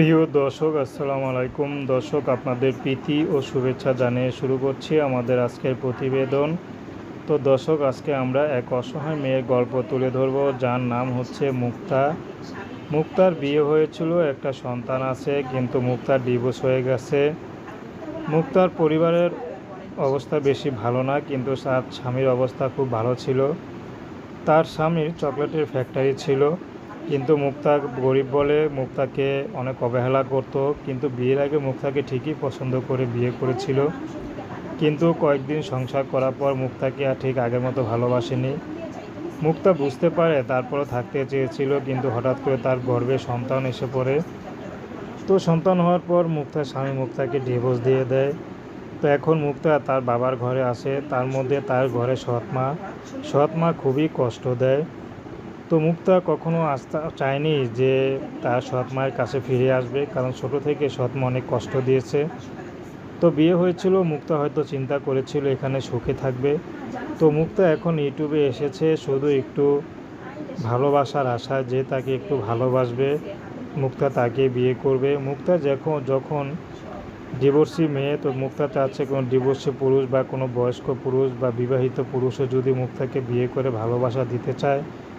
প্রিয় দর্শক, আসসালামু আলাইকুম। দর্শক, আপনাদের প্রীতি ও শুভেচ্ছা জানিয়ে শুরু করছি আমাদের আজকের প্রতিবেদন। তো দর্শক, আজকে আমরা এক অসহায় মেয়ের গল্প তুলে ধরব, যার নাম হচ্ছে মুক্তা। মুক্তার বিয়ে হয়েছিল, একটা সন্তান আছে, কিন্তু মুক্তার ডিভোর্স হয়ে গেছে। মুক্তার পরিবারের অবস্থা বেশি ভালো না, কিন্তু তার স্বামীর অবস্থা খুব ভালো ছিল। তার স্বামীর চকলেটের ফ্যাক্টরি ছিল। কিন্তু মুক্তা গরিব বলে মুক্তাকে অনেক অবহেলা করত, কিন্তু বিয়ের আগে মুক্তাকে ঠিকই পছন্দ করে বিয়ে করেছিল। কিন্তু কয়েকদিন সংসার করার পর মুক্তাকে আর ঠিক আগের মতো ভালোবাসেনি। মুক্তা বুঝতে পারে তারপরও থাকতে চেয়েছিল, কিন্তু হঠাৎ করে তার গর্ভে সন্তান এসে পড়ে। তো সন্তান হওয়ার পর মুক্তার স্বামী মুক্তাকে ডিভোর্স দিয়ে দেয়। তো এখন মুক্তা তার বাবার ঘরে আসে, তার মধ্যে তার ঘরে সৎ মা সৎ মা খুবই কষ্ট দেয়। তো মুক্তা কখনো আসতে চায়নি যে তার সৎ মায়ের কাছে ফিরে আসবে, কারণ ছোট থেকে সৎ মা অনেক কষ্ট দিয়েছে। তো বিয়ে হয়েছিল, মুক্তা হয়তো চিন্তা করেছিল এখানে সুখে থাকবে। তো মুক্তা এখন ইউটিউবে এসেছে, শুধু একটু ভালোবাসার আশা যে তাকে একটু ভালোবাসবে, মুক্তা তাকে বিয়ে করবে। মুক্তা যখন যখন ডিভোর্সি মেয়ে, তো মুক্তা চাচ্ছে কোনো ডিভোর্সি পুরুষ বা কোনো বয়স্ক পুরুষ বা বিবাহিত পুরুষও যদি মুক্তাকে বিয়ে করে ভালোবাসা দিতে চায়